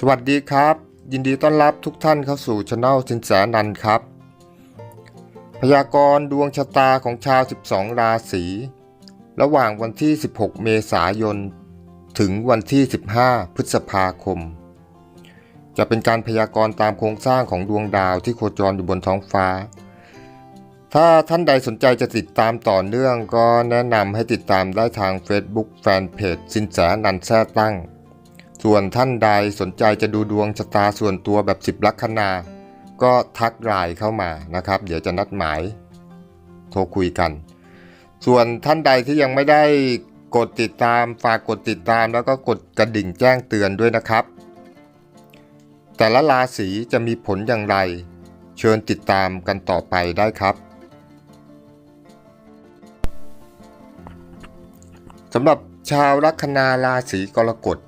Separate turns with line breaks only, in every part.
สวัสดีครับ ยินดีต้อนรับทุกท่านเข้าสู่ช anel สินแสนันครับ พยากรณ์ดวงชะตาของชาว 12 ราศี ระหว่างวันที่ 16 เมษายน ถึงวันที่ 15 พฤษภาคม จะเป็นการพยากรณ์ตามโครงสร้างของดวงดาวที่โคจรอยู่บนท้องฟ้า ถ้าท่านใดสนใจจะติดตามต่อเนื่องก็แนะนำให้ติดตามได้ทาง Facebook Fanpage สินแสนันแท้ตั้ง ส่วนท่านใดสนใจจะดูดวงชะตาส่วนตัวแบบ 10 ลัคนา ก็ทักไลน์เข้ามานะครับ เดี๋ยวจะนัดหมาย โทรคุยกัน ส่วนท่านใดที่ยังไม่ได้กดติดตามฝากกดติดตามแล้วก็กดกระดิ่งแจ้งเตือนด้วยนะครับ แต่ละราศีจะมีผลอย่างไร เชิญติดตามกันต่อไปได้ครับสำหรับชาวลัคนาราศีกรกฎ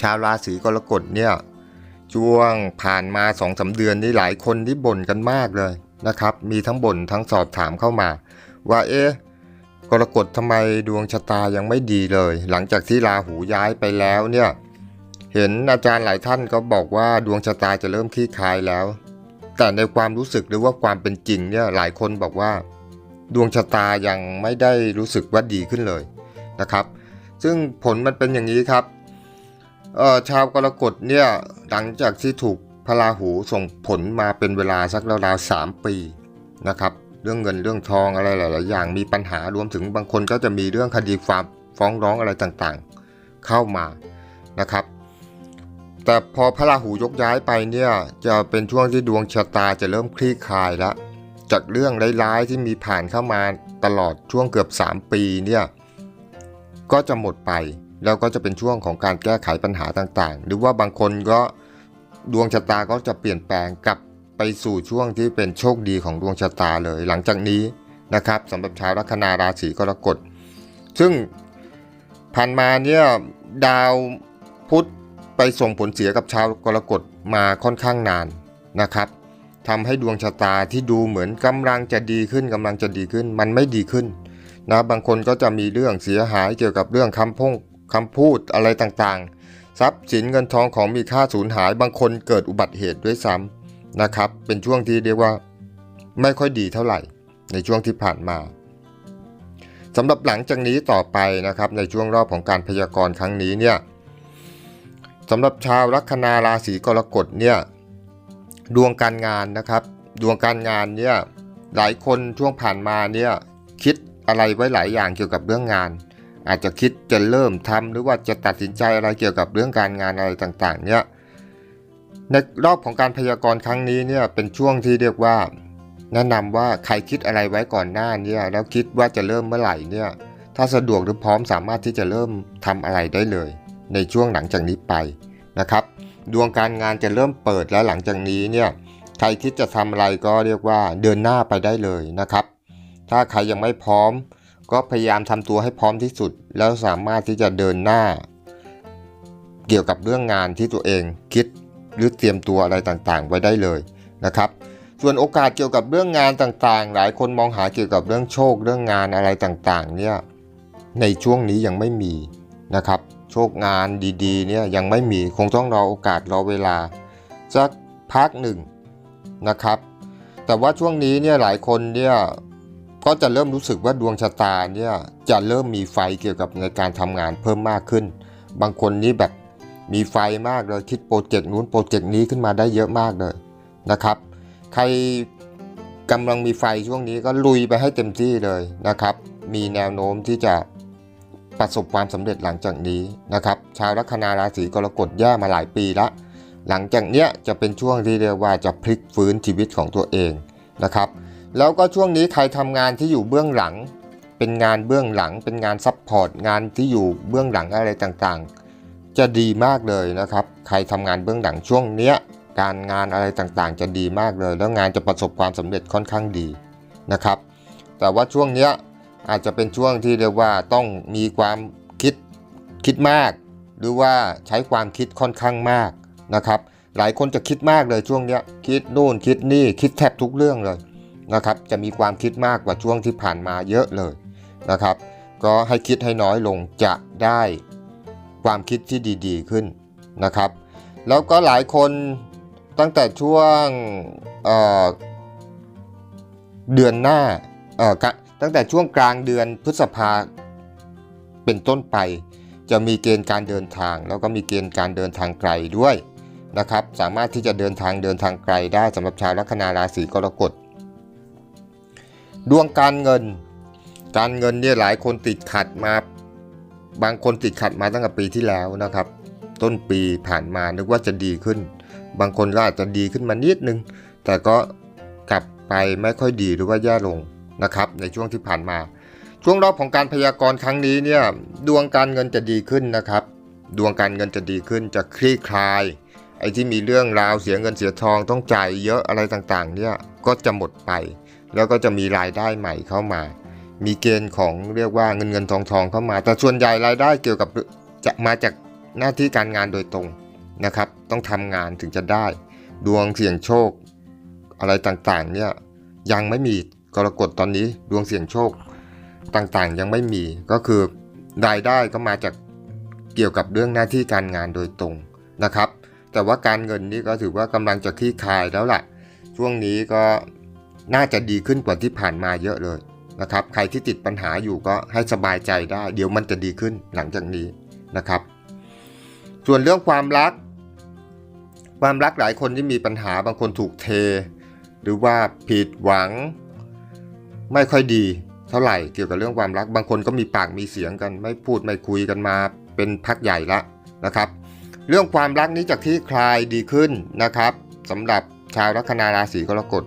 ชาวราศีกรกฎเนี่ยช่วงผ่านมาสองสาเดือนนี้หลายคนที่บ่นกันมากเลยนะครับ มีทั้งบ่นทั้งสอบถามเข้ามา ว่าเอ๊ะกรกฎทำไมดวงชะตายังไม่ดีเลย หลังจากที่ราหูย้ายไปแล้วเนี่ยเห็นอาจารย์หลายท่านก็บอกว่าดวงชะตาจะเริ่มคลี่คลายแล้ว แต่ในความรู้สึกหรือว่าความเป็นจริงเนี่ยหลายคนบอกว่า ดวงชะตายังไม่ได้รู้สึกว่าดีขึ้นเลยนะครับ ซึ่งผลมันเป็นอย่างนี้ครับ ชาวกรกฎเนี่ยหลังจากที่ถูกพระราหูส่งผลมาเป็นเวลาสักราวๆสามปีนะครับ เรื่องเงินเรื่องทองอะไรหลาย ๆ อย่างมีปัญหารวมถึงบางคนก็จะมีเรื่องคดีความฟ้องร้องอะไรต่างๆ เข้ามานะครับ แต่พอพระราหูยกย้ายไปเนี่ยจะเป็นช่วงที่ดวงชะตาจะเริ่มคลี่คลายแล้วจากเรื่องร้ายๆที่มีผ่านเข้ามาตลอดช่วงเกือบ 3 ปีเนี่ยก็จะหมดไป แล้วก็จะเป็นช่วงของการแก้ไขปัญหาต่างๆ หรือว่าบางคนก็ดวงชะตาก็จะเปลี่ยนแปลงกลับไปสู่ช่วงที่เป็นโชคดีของดวงชะตาเลย หลังจากนี้นะครับสำหรับชาวลัคนาราศีกรกฎ ซึ่งผ่านมาเนี่ยดาวพุธไปส่งผลเสียกับชาวกรกฎมาค่อนข้างนานนะครับทำให้ดวงชะตาที่ดูเหมือนกำลังจะดีขึ้นกำลังจะดีขึ้น มันไม่ดีขึ้นนะบางคนก็จะมีเรื่องเสียหายเกี่ยวกับเรื่องคำพง คำพูดอะไรต่างๆ ทรัพย์สินเงินทองของมีค่าสูญหายบางคนเกิดอุบัติเหตุด้วยซ้ำนะครับ เป็นช่วงที่เรียกว่า ไม่ค่อยดีเท่าไหร่ ในช่วงที่ผ่านมาสำหรับหลังจากนี้ต่อไปนะครับ ในช่วงรอบของการพยากรณ์ครั้งนี้เนี่ยสำหรับชาวลัคนาราศีกรกฎเนี่ยดวงการงานนะครับ ดวงการงานเนี่ยหลายคนช่วงผ่านมาเนี่ยคิดอะไรไว้หลายอย่างเกี่ยวกับเรื่องงาน อาจจะคิดจะเริ่มทำหรือว่าจะตัดสินใจอะไรเกี่ยวกับเรื่องการงานอะไรต่างๆเนี่ยในรอบของการพยากรณ์ครั้งนี้เนี่ยเป็นช่วงที่เรียกว่า แนะนำว่าใครคิดอะไรไว้ก่อนหน้าเนี่ยแล้วคิดว่าจะเริ่มเมื่อไหร่เนี่ยถ้าสะดวกหรือพร้อมสามารถที่จะเริ่มทำอะไรได้เลย ในช่วงหลังจากนี้ไปนะครับ ดวงการงานจะเริ่มเปิดแล้วหลังจากนี้เนี่ยใครคิดจะทำอะไรก็เรียกว่าเดินหน้าไปได้เลยนะครับ ถ้าใครยังไม่พร้อม ก็พยายามทำตัวให้พร้อมที่สุด แล้วสามารถที่จะเดินหน้า เกี่ยวกับเรื่องงานที่ตัวเองคิดหรือเตรียมตัวอะไรต่างๆ ไว้ได้เลยนะครับ ส่วนโอกาสเกี่ยวกับเรื่องงานต่างๆ หลายคนมองหาเกี่ยวกับเรื่องโชคเรื่องงานอะไรต่างๆ เนี่ยในช่วงนี้ยังไม่มีนะครับ โชคงานดีๆ เนี่ยยังไม่มีคงต้องรอโอกาสรอเวลาสักพักหนึ่งนะครับ แต่ว่าช่วงนี้เนี่ยหลายคนเนี่ย ก็จะเริ่มรู้สึกว่าดวงชะตาเนี่ยจะเริ่มมีไฟเกี่ยวกับในการทำงานเพิ่มมากขึ้น บางคนนี่แบบมีไฟมากเลยคิดโปรเจกต์นู้นโปรเจกต์นี้ขึ้นมาได้เยอะมากเลยนะครับ ใครกำลังมีไฟช่วงนี้ก็ลุยไปให้เต็มที่เลยนะครับ มีแนวโน้มที่จะประสบความสำเร็จหลังจากนี้นะครับ ชาวลัคนาราศีกรกฎแย่มาหลายปีละ หลังจากเนี้ยจะเป็นช่วงที่เรียกว่าจะพลิกฟื้นชีวิตของตัวเองนะครับ แล้วก็ช่วงนี้ใครทำงานที่อยู่เบื้องหลัง เป็นงานเบื้องหลัง เป็นงานซัพพอร์ตงานที่อยู่เบื้องหลังอะไรต่างๆ จะดีมากเลยนะครับ ใครทำงานเบื้องหลังช่วงเนี้ยการงานอะไรต่างๆ จะดีมากเลย แล้วงานจะประสบความสำเร็จค่อนข้างดีนะครับ แต่ว่าช่วงเนี้ยอาจจะเป็นช่วงที่เรียกว่าต้องมีความคิดคิดมาก หรือว่าใช้ความคิดค่อนข้างมากนะครับ หลายคนจะคิดมากเลยช่วงเนี้ยคิดนู่นคิดนี่คิดแทบทุกเรื่องเลย นะครับจะมีความคิดมากกว่าช่วงที่ผ่านมาเยอะเลยนะครับ ก็ให้คิดให้น้อยลงจะได้ความคิดที่ดี ๆขึ้นนะครับ แล้วก็หลายคนตั้งแต่ช่วงเเดือนหน้าตั้งแต่ช่วงกลางเดือนพฤษภาเป็นต้นไป จะมีเกณฑ์การเดินทาง แล้วก็มีเกณฑ์การเดินทางไกลด้วยนะครับ สามารถที่จะเดินทางเดินทางไกลได้สำหรับชาวลัคนาราศีกรกฎ ดวงการเงิน การเงินเนี่ยหลายคนติดขัดมา บางคนติดขัดมาตั้งแต่ปีที่แล้วนะครับ ต้นปีผ่านมานึกว่าจะดีขึ้น บางคนก็อาจจะดีขึ้นมานิดนึง แต่ก็กลับไปไม่ค่อยดีหรือว่าแย่ลงนะครับในช่วงที่ผ่านมา ช่วงรอบของการพยากรณ์ครั้งนี้เนี่ยดวงการเงินจะดีขึ้นนะครับ ดวงการเงินจะดีขึ้นจะคลี่คลาย ไอ้ที่มีเรื่องราวเสียเงินเสียทองต้องจ่ายเยอะอะไรต่างๆเนี่ยก็จะหมดไป แล้วก็จะมีรายได้ใหม่เข้ามา มีเกณฑ์ของเรียกว่าเงินเงินทองทองเข้ามา แต่ส่วนใหญ่รายได้เกี่ยวกับจะมาจากหน้าที่การงานโดยตรงนะครับ ต้องทำงานถึงจะได้ ดวงเสี่ยงโชค อะไรต่างๆเนี่ยยังไม่มีกรกฎตอนนี้ดวงเสี่ยงโชคต่างๆยังไม่มีก็คือรายได้ก็มาจากเกี่ยวกับเรื่องหน้าที่การงานโดยตรงนะครับ แต่ว่าการเงินนี่ก็ถือว่ากำลังจะคลี่คลายแล้วล่ะ ช่วงนี้ก็ น่าจะดีขึ้นกว่าที่ผ่านมาเยอะเลยนะครับ ใครที่ติดปัญหาอยู่ก็ให้สบายใจได้ เดี๋ยวมันจะดีขึ้นหลังจากนี้นะครับ ส่วนเรื่องความรัก ความรักหลายคนที่มีปัญหาบางคนถูกเท หรือว่าผิดหวัง ไม่ค่อยดีเท่าไหร่เกี่ยวกับเรื่องความรัก บางคนก็มีปากมีเสียงกัน ไม่พูดไม่คุยกันมาเป็นพักใหญ่ละนะครับ เรื่องความรักนี้จะคลี่คลายดีขึ้นนะครับสำหรับชาวลัคนาราศีกรกฎ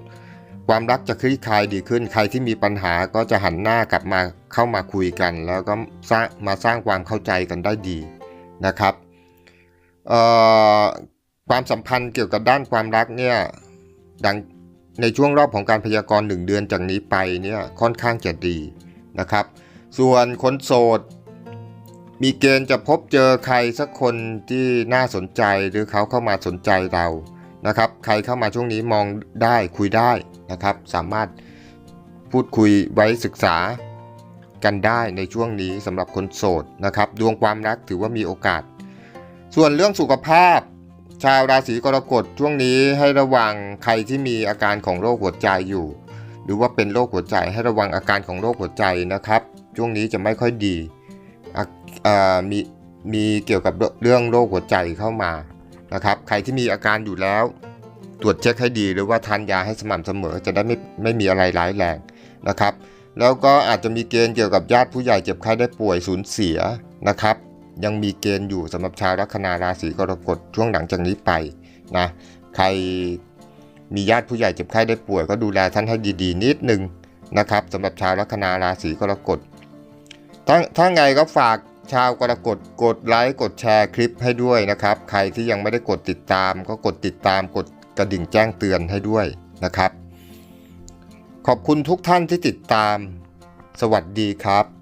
ความรักจะคลี่คลายดีขึ้น ใครที่มีปัญหาก็จะหันหน้ากลับมาเข้ามาคุยกัน แล้วก็สร้างมาสร้างความเข้าใจกันได้ดีนะครับความสัมพันธ์เกี่ยวกับด้านความรักเนี่ยดังในช่วงรอบของการพยากรณ์หนึ่งเดือนจากนี้ไปเนี่ยค่อนข้างจะดีนะครับ ส่วนคนโสด มีเกณฑ์จะพบเจอใครสักคนที่น่าสนใจหรือเขาเข้ามาสนใจเรา นะครับ ใครเข้ามาช่วงนี้มองได้คุยได้นะครับ สามารถพูดคุยไว้ศึกษากันได้ในช่วงนี้สำหรับคนโสดนะครับ ดวงความรักถือว่ามีโอกาส ส่วนเรื่องสุขภาพ ชาวราศีกรกฎช่วงนี้ให้ระวังใครที่มีอาการของโรคหัวใจอยู่ หรือว่าเป็นโรคหัวใจให้ระวังอาการของโรคหัวใจนะครับ ช่วงนี้จะไม่ค่อยดีมีมีเกี่ยวกับเรื่องโรคหัวใจเข้ามา นะครับ ใครที่มีอาการอยู่แล้ว ตรวจเช็คให้ดีหรือว่าทานยาให้สม่ำเสมอจะได้ไม่ไม่มีอะไรร้ายแรงนะครับ แล้วก็อาจจะมีเกณฑ์เกี่ยวกับญาติผู้ใหญ่เจ็บไข้ได้ป่วยสูญเสียนะครับ ยังมีเกณฑ์อยู่สำหรับชาวลัคนาราศีกรกฎช่วงหลังจากนี้ไปนะใครมีญาติผู้ใหญ่เจ็บไข้ได้ป่วย ก็ดูแลท่านให้ดีๆ นิดนึงนะครับสำหรับชาวลัคนาราศีกรกฎถ้าถ้าไงก็ฝาก ชาวกรกฎกดไลค์กดแชร์คลิปให้ด้วยนะครับ ใครที่ยังไม่ได้กดติดตาม ก็กดติดตามกดกระดิ่งแจ้งเตือนให้ด้วยนะครับ ขอบคุณทุกท่านที่ติดตาม สวัสดีครับ